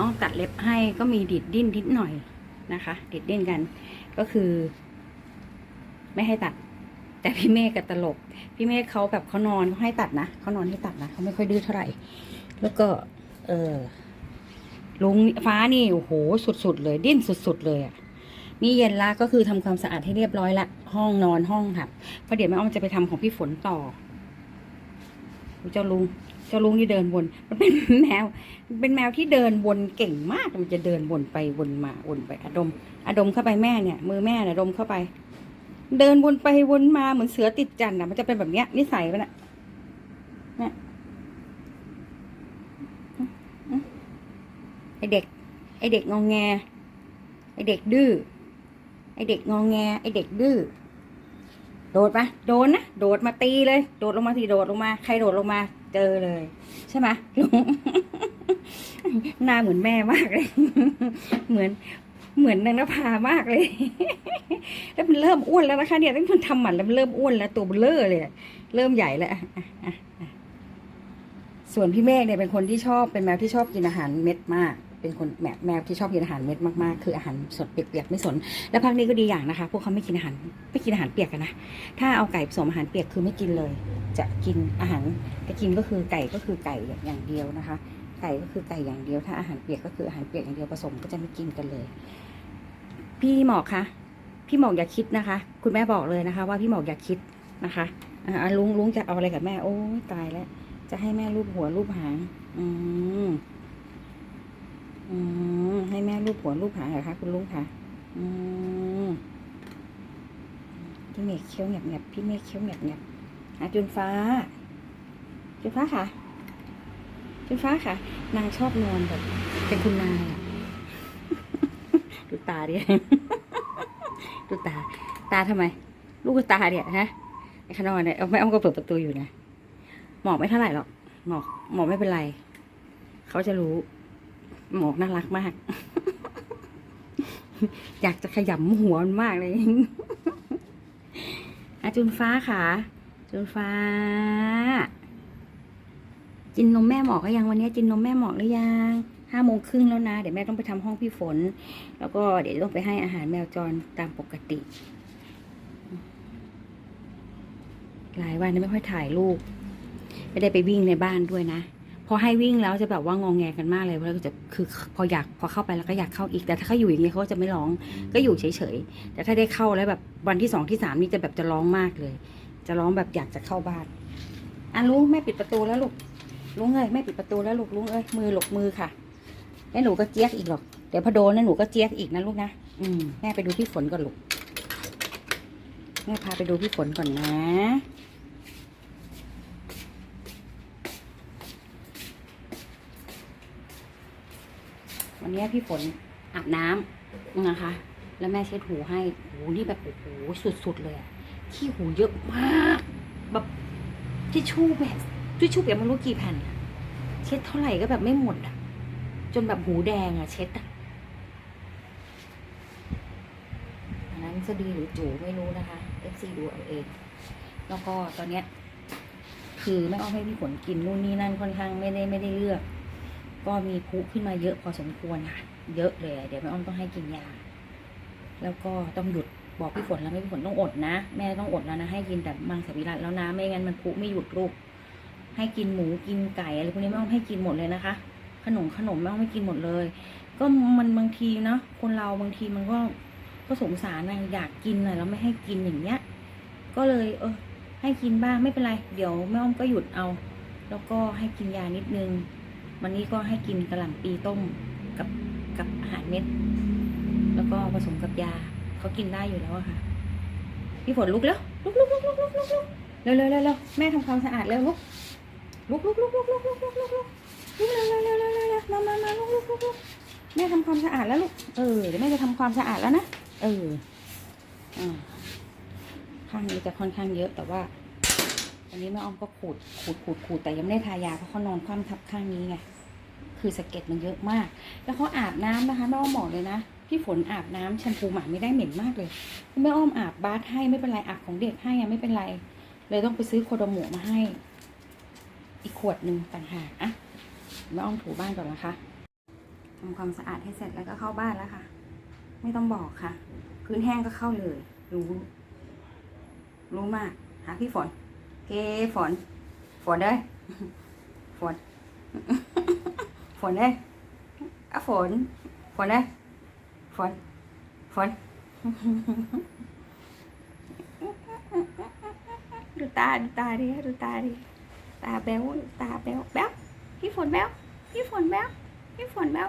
้องตัดเล็บให้ก็มีดิดดิ้นนิดหน่อยนะคะ ดิดดิ้นกัน ก็คือ ไม่ให้ตัด แต่พี่เมฆกับตลก พี่เมฆเขาแบบเขานอนเขาให้ตัดนะเขานอนให้ตัดนะเขาไม่ค่อยดื้อเท่าไหร่ แล้วก็ เออลุงฟ้านี่โอ้โหสุดๆเลย ดิ้นสุดๆเลยอะ่ะนี่เย็นละก็คือทำความสะอาดให้เรียบร้อยละ ห้องนอนห้องค่ะเพราะเดี๋ยวแม่อ้อมจะไปทำของพี่ฝนต่อเจ้าลุง เจ้าลุงที่เดินวน มันเป็นแมว เป็นแมวที่เดินวนเก่งมาก มันจะเดินวนไปวนมาวนไปอดม อดมเข้าไปแม่เนี่ย มือแม่เนี่ยดมเข้าไป เดินวนไปวนมาเหมือนเสือติดจันทร์อะมันจะเป็นแบบเนี้ยนิสัยมันอะเนี่ยไอเด็ก ไอเด็กงองแง ไอเด็กดื้อ ไอเด็กงองแง ไอเด็กดื้อ โดดปะโดนนะโดดมาตีเลย โดดลงมาทีโดดลงมา ใครโดดลงมา เจอเลย ใช่ไหมลุงหน้าเหมือนแม่มากเลย เหมือนเหมือนนางนภามากเลย แล้วมันเริ่มอ้วนแล้วนะคะเนี่ยตั้งแต่ทำหมันแล้วมันเริ่มอ้วนแล้วตัวเบลอเลย เริ่มใหญ่แล้วส่วนพี่เมฆเนี่ยเป็นคนที่ชอบเป็นแมวที่ชอบกินอาหารเม็ดมาก เป็นคนแมวแมวที่ชอบกินอาหารเม็ดมากๆ คืออาหารสดเปียกๆไม่สน แล้วพักนี้ก็ดีอย่างนะคะ พวกเขาไม่กินอาหารไม่กินอาหารเปียกกันนะ ถ้าเอาไก่ผสมอาหารเปียกคือไม่กินเลย จะกินอาหารจะกินก็คือไก่ก็คือไก่อย่างเดียวนะคะ ไก่ก็คือไก่อย่างเดียว ถ้าอาหารเปียกก็คืออาหารเปียกอย่างเดียวผสมก็จะไม่กินกันเลย พี่หมอกคะพี่หมอกอย่าคิดนะคะ คุณแม่บอกเลยนะคะ ว่าพี่หมอกอย่าคิดนะคะอ่าลุงลุงจะเอาอะไรกับแม่โอ้ตายแล้วจะให้แม่รูปหัวรูปหาง อืม อืมให้แม่รูปหัวรูปหางเหรอคะคุณลุงคะอืมพี่เมฆเคี้ยวเงียบเงียบพี่เมฆเคี้ยวเงียบเงียบอะจุนฟ้า จุนฟ้าค่ะ จุนฟ้าค่ะ นางชอบนอนแบบเป็นคุณนายอะดูตาดิดูตา ตาทำไม ลูกตาเนี่ยฮะไอ้ขนอนเนี่ยเอาไม่เอาก็เปิดประตูอยู่นะหมอกไม่เท่าไหร่หรอกหมอกหมอกไม่เป็นไร เขาจะรู้ หมอกน่ารักมาก อยากจะขยำหัวมันมากเลยอาจุนฟ้าค่ะจุนฟ้า กินนมแม่หมอกก็ยังวันนี้กินนมแม่หมอกหรือยังห้าโมงครึ่งแล้วนะ เดี๋ยวแม่ต้องไปทำห้องพี่ฝน แล้วก็เดี๋ยวต้องไปให้อาหารแมวจรตามปกติ หลายวันไม่ค่อยถ่ายรูปไม่ได้ไปวิ่งในบ้านด้วยนะ พอให้วิ่งแล้วจะแบบว่างองแงกันมากเลยเพราะจะคือพออยากพอเข้าไปแล้วก็อยากเข้าอีกแต่ถ้าเขาอยู่อย่างนี้เขาจะไม่ร้องก็อยู่เฉยๆแต่ถ้าได้เข้าแล้วแบบวันที่สองที่สามนี่จะแบบจะร้องมากเลย จะร้องแบบอยากจะเข้าบ้านอะลุงแม่ปิดประตูแล้วลูกลุงเอ้ยแม่ปิดประตูแล้วลูกลุงเอ้ยมือหลบมือค่ะแล้วหนูก็เจี๊ยกอีกหรอกเดี๋ยวพอโดนแล้วหนูก็เจี๊ยกอีกนะลูกนะอืมแม่ไปดูพี่ฝนก่อนลูกแม่พาไปดูพี่ฝนก่อนนะ วันนี้พี่ฝนอาบน้ำนะคะ แล้วแม่เช็ดหูให้หูนี่แบบโอ้โหสุดๆเลยขี้หูเยอะมาก แบบทิชชู่แบบทิชชู่เปียกไมันรู้กี่แผ่นเช็ดเท่าไหร่ก็แบบไม่หมดอะ จนแบบหูแดงอะ เช็ดอะอันนั้นจะดีหรือจูไม่รู้นะคะ FC ดูเอาเอง แล้วก็ตอนเนี้ยคือแม่อ้อมให้พี่ฝนกินนู่นนี่นั่นค่อนข้างไม่ได้ไม่ได้เลือก ก็มีพุขึ้นมาเยอะพอสมควรค่ะ เยอะเลย เดี๋ยวแม่อ้อมต้องให้กินยา แล้วก็ต้องหยุดบอกพี่ฝนแล้วไม่พี่ฝนต้องอดนะ แม่ต้องอดแล้วนะ ให้กินแต่มังสวิรัตแล้วนะ ไม่งั้นมันพุไม่หยุดลูก ให้กินหมูกินไก่อะไรพวกนี้แม่อ้อมให้กินหมดเลยนะคะ ขนมขนมแม่อ้อมไม่กินหมดเลย ก็มันบางทีเนาะ คนเราบางทีมันก็ก็สงสารนะอยากกินนะแล้วไม่ให้กินอย่างเงี้ย ก็เลย เออ ให้กินบ้างไม่เป็นไร เดี๋ยวแม่อ้อมก็หยุดเอา แล้วก็ให้กินยานิดนึง วันนี้ก็ให้กินกระหล่ำปีต้มกับกับอาหารเม็ด แล้วก็ผสมกับยาเขากินได้อยู่แล้วค่ะ พี่ฝนลุกแล้วลุกลุกลุกลุกลุกลุกลุกเร็วเร็วเร็วเร็วแม่ทำความสะอาดเร็วลุกลุกลุกลุกลุกลุกลุกลุกลุกลุกลุกเร็วเร็วเร็วเร็วเร็วเร็วมามามาลุกลุกลุกลุกแม่ทำความสะอาดแล้วลูกเออเดี๋ยวแม่จะทำความสะอาดแล้วนะเอออ่าข้างนี้จะค่อนข้างเยอะแต่ว่า อันนี้แม่อ้อมก็ขูดขูดขูดขูดแต่ยังไม่ได้ทายาเพราะเขานอนคว่ำทับข้างนี้ไงคือสะเก็ดมันเยอะมาก แล้วเขาอาบน้ำนะคะแม่อ้อมบอกเลยนะพี่ฝนอาบน้ำแชมพูหมาไม่ได้เหม็นมากเลยแม่อ้อมอาบบาสให้ไม่เป็นไรอาบของเด็กให้ไม่เป็นไร เลยต้องไปซื้อโคโดโมะมาให้ อีกขวดหนึ่งต่างหากอะแม่อ้อมถูบ้านก่อนนะคะทำความสะอาดให้เสร็จแล้วก็เข้าบ้านแล้วค่ะ ไม่ต้องบอกค่ะ พื้นแห้งก็เข้าเลย รู้ รู้มากหาพี่ฝน เกฝน ฝนเด้ยฝน ฝนเด้ยอะฝน ฝนเด้ยฝน ฝน ดูตา ดูตาดิ ดูตาดิ ตาแบ๊วตาแบ๊วแบ๊วพี่ฝนแบ๊วพี่ฝนแบ๊วพี่ฝนแบ๊ว